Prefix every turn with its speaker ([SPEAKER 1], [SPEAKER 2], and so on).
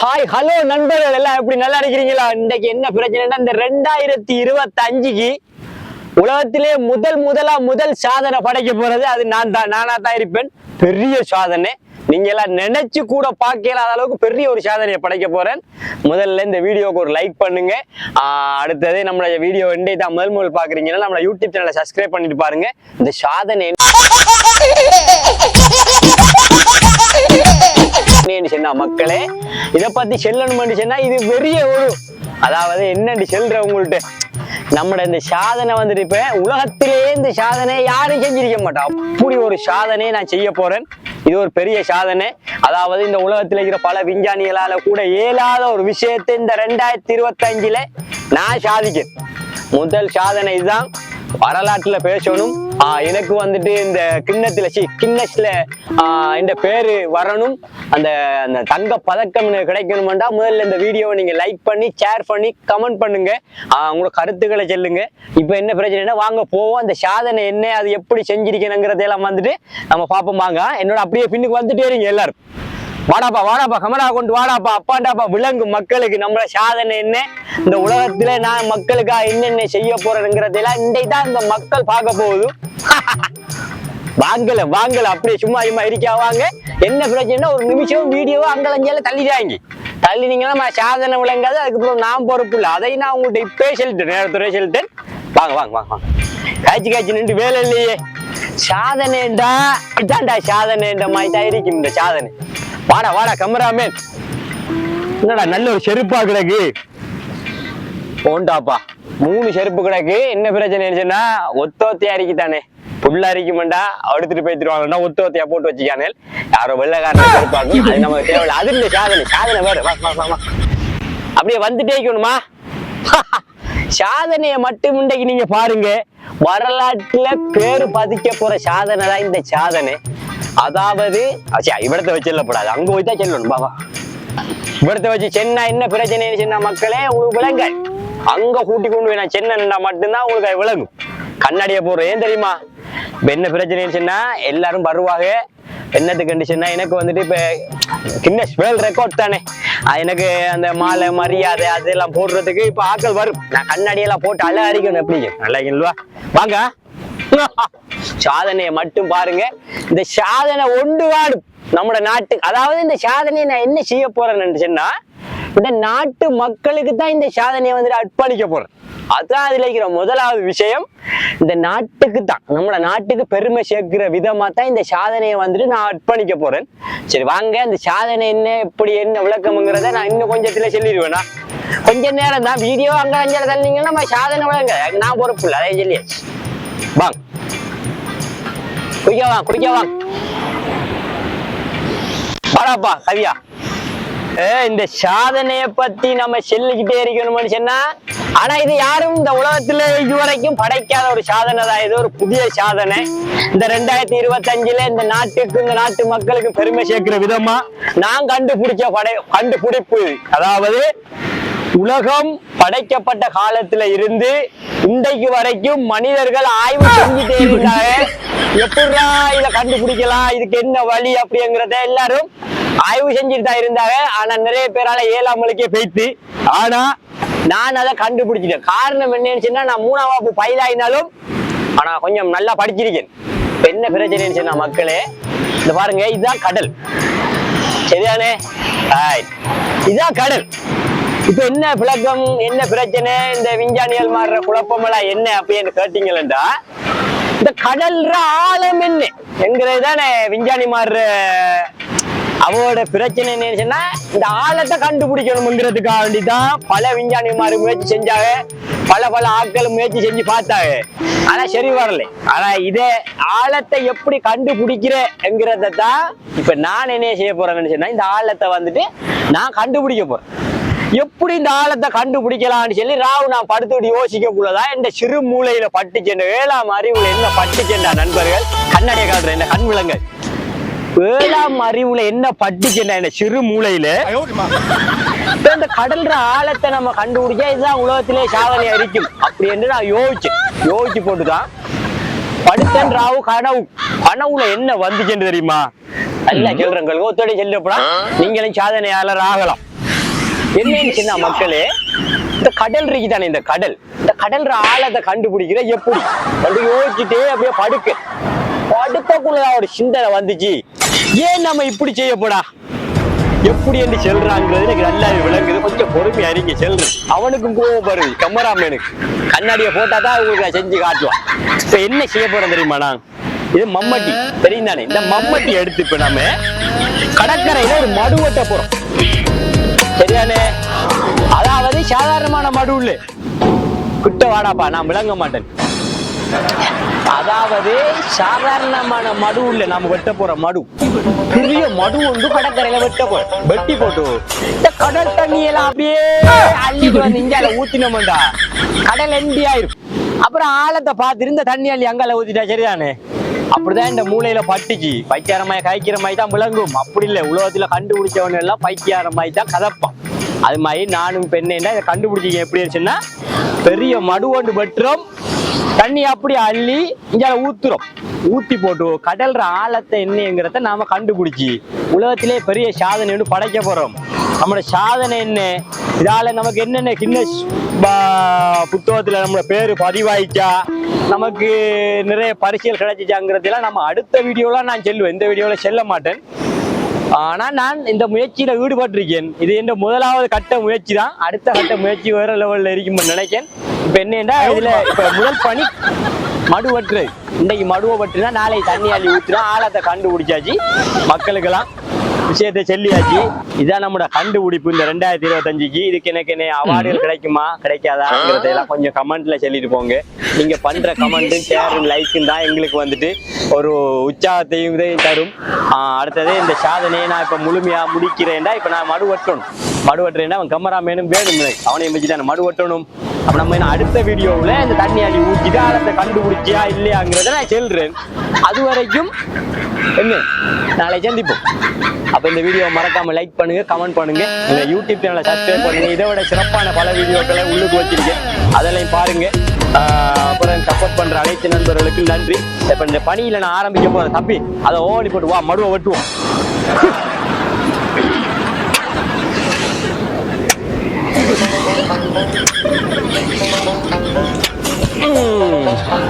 [SPEAKER 1] Hi hello நண்பர்கள். எல்லாம் எப்படி நல்லா இருக்கிறீங்களா? இன்னைக்கு என்ன பிரச்சனைனா இந்த ரெண்டாயிரத்தி இருபத்தி அஞ்சுக்கு உலகத்திலே முதல் முதலா முதல் சாதனை படைக்க போறது அது நான் தான். நானா தான் இருப்பேன். பெரிய சாதனை. நீங்க எல்லாம் நினைச்சு கூட பார்க்கலாத அளவுக்கு பெரிய ஒரு சாதனையை படைக்க போறேன். முதல்ல இந்த வீடியோக்கு ஒரு லைக் பண்ணுங்க. அடுத்தது நம்மளோட வீடியோ எண்டே தான் முதல் முதல் பாக்குறீங்கன்னா நம்மள யூடியூப் சேனலை சப்ஸ்கிரைப் பண்ணிட்டு பாருங்க. இந்த சாதனை என்னன்னு மக்களே இதை பத்தி செல்லணும் சொன்னா இது பெரிய ஒரு அதாவது என்னன்னு செல்ற உங்கள்ட்ட? நம்மட இந்த சாதனை வந்துட்டு இப்ப உலகத்திலேயே இந்த சாதனை யாரும் செஞ்சிருக்க மாட்டா. அப்படி ஒரு சாதனையை நான் செய்ய போறேன். இது ஒரு பெரிய சாதனை. அதாவது இந்த உலகத்தில் இருக்கிற பல விஞ்ஞானிகளால கூட இயலாத ஒரு விஷயத்தை இந்த ரெண்டாயிரத்தி இருபத்தி நான் சாதிக்கிறேன். முதல் சாதனை இதுதான். வரலாற்றுல பேசணும். எனக்கு வந்துட்டு இந்த கிண்ணத்துல சி கிண்ணஸ்ல இந்த பேரு வரணும். அந்த அந்த தங்க பதக்கம் கிடைக்கணுமெண்டா முதல்ல இந்த வீடியோவை நீங்கள் லைக் பண்ணி ஷேர் பண்ணி கமெண்ட் பண்ணுங்க. உங்களோட கருத்துக்களை சொல்லுங்க. இப்போ என்ன பிரச்சனைனா வாங்க போவோம். அந்த சாதனை என்ன அது எப்படி செஞ்சிருக்கணுங்கிறதெல்லாம் வந்துட்டு நம்ம பார்ப்போம். வாங்க என்னோட அப்படியே பின்னுக்கு வந்துட்டே இருங்க எல்லாரும். வாடாப்பா வாடாப்பா கமரா கொண்டு வாடாப்பா அப்பாண்டாப்பா விலங்கு மக்களுக்கு நம்மள சாதனை என்ன இந்த உலகத்துல நான் மக்களுக்கா என்னென்ன செய்ய போறேங்கிறதெல்லாம் இன்றைக்கு தான் இந்த மக்கள் பார்க்க போகுது. வாங்கல வாங்கல. அப்படியே சும்மா சும்மா இருக்கா வாங்க. என்ன பிரச்சனைனா ஒரு நிமிஷம் வீடியோவோ அங்கலஞ்சால தள்ளிடாங்க தள்ளினீங்கன்னா நம்ம சாதனை விளங்காது. அதுக்கப்புறம் நான் பொறுப்பு இல்லை. அதை நான் உங்கள்கிட்ட இப்பே சொல்லிட்டேன். நேரத்துறை சொல்லிட்டேன். வாங்க வாங்க வாங்க வாங்க. காய்ச்சி காய்ச்சி நின்று வேலை இல்லையே. சாதனைண்டா இதாண்டா சாதனைண்ட மாதிரி தான் இருக்கும் இந்த சாதனை. வாடா வாடா கமராமேன் என்னடா நல்ல ஒரு செருப்பா கிடக்கு. போண்டாப்பா. மூணு செருப்பு கிடக்கு. என்ன பிரச்சனை சொன்னா ஒத்த ஒத்தையா தானே புள்ள அரிக்குமெண்டா அடுத்துட்டு போய்த்துருவாங்கன்னா ஒத்து ஒத்தையா போட்டு வச்சுக்கானே யாரோ வெள்ளக்காரன் இருப்பாங்க அது நமக்கு தேவையில்ல. அது இல்லை சாதனை. சாதனை வேறு அப்படியே வந்துட்டே இருக்கணுமா? சாதனையை மட்டும் இன்றைக்கு நீங்க பாருங்க. வரலாற்றுல பேரு பதிக்க போற சாதனை தான் இந்த சாதனை. அதாவது இவடத்தை இவிடத்தை வச்சு அங்க போய் தான் செல்லணும். பாபா இவடத்தை வச்சு சென்னை என்ன பிரச்சனைன்னு சொன்ன மக்களே உங்களுக்கு விளங்க அங்க கூட்டி கொண்டு போய் நான் சென்னை மட்டும்தான் உங்களுக்கு விளங்கும். கண்ணாடியை போடுறேன். ஏன் தெரியுமா? இப்போ என்ன பிரச்சனைன்னு சொன்னா எல்லாரும் வருவாங்க. என்னது கண்டிஷன்னா எனக்கு வந்துட்டு இப்ப கின்னஸ் வேர்ல்ட் ரெக்கார்ட் தானே. அது எனக்கு அந்த மாலை மரியாதை அதெல்லாம் போடுறதுக்கு இப்ப ஆட்கள் வரும். நான் கண்ணாடியெல்லாம் போட்டு அழ அடிக்கணும் எப்படி நல்லா வாங்க. சாதனையை மட்டும் பாருங்க. இந்த சாதனை ஒன்று வாடும். நம்மட நாட்டு அதாவது இந்த சாதனையை நான் என்ன செய்ய போறேன்னு சொன்னா இந்த நாட்டு மக்களுக்கு தான் இந்த சாதனையை வந்துட்டு அர்ப்பணிக்க போறேன். அதான் அதுல இருக்கிற முதலாவது விஷயம் இந்த நாட்டுக்கு தான். நம்மள நாட்டுக்கு பெருமை சேர்க்கிற விதமா தான் இந்த சாதனையை வந்துட்டு நான் அர்ப்பணிக்க போறேன். சரி வாங்க இந்த சாதனை என்ன எப்படி என்ன விளக்கம்ங்கிறத நான் இன்னும் கொஞ்சத்துல சொல்லிடுவேனா கொஞ்ச நேரம் தான் வீடியோ அங்க அஞ்சல தள்ளிங்கன்னா நம்ம சாதனை விளங்க. நான் பொறுப்பு இல்லை அதே சொல்லியாச்சு. வாங்க. குடிக்க வாங்க குடிக்க வாங்க. வாடாப்பா கவியா. இந்த சாதனைய பத்தி நம்ம சொல்லிக்கிட்டே இருக்கணும்னு சொன்னா ஆனா இது யாரும் இந்த உலகத்துல இதுவரைக்கும் படைக்காத ஒரு சாதனை தான். இது ஒரு புதிய சாதனை. இந்த ரெண்டாயிரத்தி இருபத்தி அஞ்சுல இந்த நாட்டுக்கு இந்த நாட்டு மக்களுக்கு பெருமை சேர்க்கிற விதமா நான் கண்டுபிடிச்ச படை கண்டுபிடிப்பு. அதாவது உலகம் படைக்கப்பட்ட காலத்துல இருந்து இன்றைக்கு வரைக்கும் மனிதர்கள் ஆய்வு செஞ்சுட்டே இருந்தாங்க எப்படா இதை கண்டுபிடிக்கலாம்? இதுக்கு என்ன வழி அப்படிங்கிறத எல்லாரும் ஆய்வு செஞ்சுட்டு தான் இருந்தாங்க. ஆனா நிறைய பேரால ஏழாமலுக்கே போயிட்டு ஆனா நான் அதை கண்டுபிடிச்சிட்டேன். காரணம் என்னன்னு சொன்னா நான் மூணாம் வகுப்பு பயிலாயினாலும் ஆனா கொஞ்சம் நல்லா படிச்சிருக்கேன். என்ன பிரச்சனைன்னு சொன்னா மக்களே இந்த பாருங்க இதுதான் கடல். சரியானே இதுதான் கடல். இப்ப என்ன பிளக்கம் என்ன பிரச்சனை இந்த விஞ்ஞானிகள் மாறுற குழப்பம் எல்லாம் என்ன அப்படின்னு கேட்டீங்களா இந்த கடல்ற ஆழம் என்ன? என்கிறது தானே விஞ்ஞானி மாறுற அவரோட பிரச்சனை என்னன்னு இந்த ஆழத்தை கண்டுபிடிக்கணுங்கிறதுக்காக வேண்டிதான் பல விஞ்ஞானிமாரி முயற்சி செஞ்சாங்க. பல பல ஆட்கள் முயற்சி செஞ்சு பார்த்தாங்க. ஆனா சரி வரல. ஆனா இதே ஆழத்தை எப்படி கண்டுபிடிக்கிறேங்கிறத தான் இப்ப நான் என்ன செய்ய போறேன்னு சொன்னா இந்த ஆழத்தை வந்துட்டு நான் கண்டுபிடிக்க போறேன். எப்படி இந்த ஆழத்தை கண்டுபிடிக்கலாம்னு சொல்லி ராவு நான் படுத்துட்டு யோசிக்கக்குள்ளதா இந்த சிறு மூளையில பட்டுச்சென்ற ஏழாம் அறிவுல என்ன பட்டுச்சென்றா நண்பர்கள் கண்ணடைய காட்டுறேன் இந்த கண் விலங்கு. ஏழாம் அறிவுல என்ன பட்டுச்சென்றா இந்த சிறு மூளையில. இந்த கடல்ற ஆழத்தை நம்ம கண்டுபிடிச்சா இதுதான் உலகத்திலே சாதனை அரிக்கும். அப்படி என்று நான் யோசிச்சேன். யோசிச்சு போட்டுதான். படுத்தன் ராவு கனவு. கனவுல என்ன வந்துச்சுன்னு தெரியுமா? நல்லா சொல்றேன் ஒத்தடி செல்லப்படா நீங்களும் சாதனையாளர் ஆகலாம். என்னன்னு சொன்னா மக்களே இந்த கடல் இருக்கு தானே இந்த கடல்? இந்த கடல் ஆழத்தை கண்டுபிடிக்கிற எப்படி? வந்து யோசிச்சுட்டே அப்படியே படுக்க படுக்கக்குள்ளதான் ஒரு சிந்தனை வந்துச்சு. ஏன் நம்ம இப்படி செய்யப்படா? எப்படி என்று செல்றாங்கிறது எனக்கு நல்லா விளங்குது. கொஞ்சம் பொறுமையா இருங்க செல்ற அவனுக்கும் கோவம் வருது கமராமேனுக்கு கண்ணாடியை போட்டா தான் உங்களுக்கு நான் செஞ்சு காட்டுவான். இப்ப என்ன செய்ய போறோம் தெரியுமா நான்? இது மம்மட்டி. தெரியும் தானே இந்த மம்மட்டி எடுத்து இப்ப நம்ம கடற்கரையில ஒரு மடு ஓட்ட போறோம். சரியானே அதாவது சாதாரணமான மடு இல்லை கிட்ட வாடாப்பா நான் விளங்க மாட்டேன். அதாவது சாதாரணமான மடு இல்ல நாம வெட்ட போற மடு பெரிய மடு ஒன்று கடற்கரையில வெட்ட போறோம் வெட்டி போட்டு. இந்த கடல் தண்ணி எல்லாம் அப்படியே அள்ளிட்டு வந்து இந்தியால ஊத்தினோம்டா. கடல் எண்டி ஆயிரும் அப்புறம் ஆழத்தை பார்த்துட்டு இந்த தண்ணி அள்ளி அங்கால ஊத்திட்டா சரிதானே? அப்படிதான் இந்த மூளையில பட்டுச்சு. பைத்தியாரமாய் காய்க்கிற மாதிரி தான் விளங்கும். அப்படி இல்லை. உலகத்துல கண்டுபிடிச்சவன் எல்லாம் பைத்தியாரமாய் தான் கதப்பான். அது மாதிரி நானும் பெண்ணேன்னா இதை கண்டுபிடிச்சிக்க எப்படி இருந்துச்சுன்னா பெரிய மடு ஒன்று வெட்டுறோம். தண்ணி அப்படி அள்ளி இங்க ஊத்துறோம். ஊத்தி போட்டு கடல்ற ஆழத்தை என்னங்கிறத நாம கண்டுபிடிச்சி உலகத்திலே பெரிய சாதனை ஒன்று படைக்க போறோம். நம்மளோட சாதனை என்ன? இதால நமக்கு என்னென்ன கின்னஸ் புத்தகத்துல நம்மளோட பேரு பதிவாயிச்சா? நமக்கு நிறைய பரிசுகள் கிடைச்சிச்சாங்கிறதெல்லாம் நம்ம அடுத்த வீடியோல நான் செல்லுவேன். இந்த வீடியோல செல்ல மாட்டேன். ஆனா நான் இந்த முயற்சியில ஈடுபட்டிருக்கேன். இது என் முதலாவது கட்ட முயற்சி தான் அடுத்த கட்ட முயற்சி வேற லெவல்ல இருக்கும் நினைக்கிறேன். இப்ப என்னன்னா இதுல இப்ப முதல் பணி மடு வெட்டுறது இன்னைக்கு மடுவை வெட்டுனா நாளை தண்ணி அள்ளி ஊத்துனா ஆழத்தை கண்டுபிடிச்சாச்சு. மக்களுக்கெல்லாம் விஷயத்தை சொல்லியாச்சு. இதான் நம்மளோட கண்டுபிடிப்பு இந்த ரெண்டாயிரத்தி இருபத்தஞ்சுக்கு. இதுக்கு எனக்கு என்ன அவார்டுகள் கிடைக்குமா கிடைக்காதாங்கிறத எல்லாம் கொஞ்சம் கமெண்ட்ல சொல்லிட்டு போங்க. நீங்க பண்ற கமெண்ட்டும் ஷேரும் லைக்கும் தான் எங்களுக்கு வந்துட்டு ஒரு உற்சாகத்தையும் இதையும் தரும். அடுத்தது இந்த சாதனையை நான் இப்ப முழுமையா முடிக்கிறேன்டா இப்ப நான் மடு வெட்டணும் மடு அவன் கமராமேனும் வேணும் அவனை அவனையும் வச்சுட்டு நான் மடு ஒட்டணும் அப்ப நம்ம அடுத்த வீடியோவில் இந்த தண்ணி அடி ஊற்றிட்டு அந்த கண்டுபிடிச்சியா இல்லையாங்கிறத நான் சொல்றேன். அது வரைக்கும் என்ன? நாளை சந்திப்போம். அப்ப இந்த வீடியோ மறக்காம லைக் பண்ணுங்க கமெண்ட் பண்ணுங்க. இந்த யூடியூப் சேனலை சப்ஸ்கிரைப் பண்ணுங்க. இதை விட சிறப்பான பல வீடியோக்களை உள்ளுக்கு வச்சிருக்கேன். அதெல்லாம் பாருங்க. அப்புறம் சப்போர்ட் பண்ற அனைத்து நண்பர்களுக்கு நன்றி. இப்ப இந்த பணியில நான் ஆரம்பிக்கும் போது தப்பி அதை ஓடி போட்டு வா மடுவை வெட்டுவோம். Mm.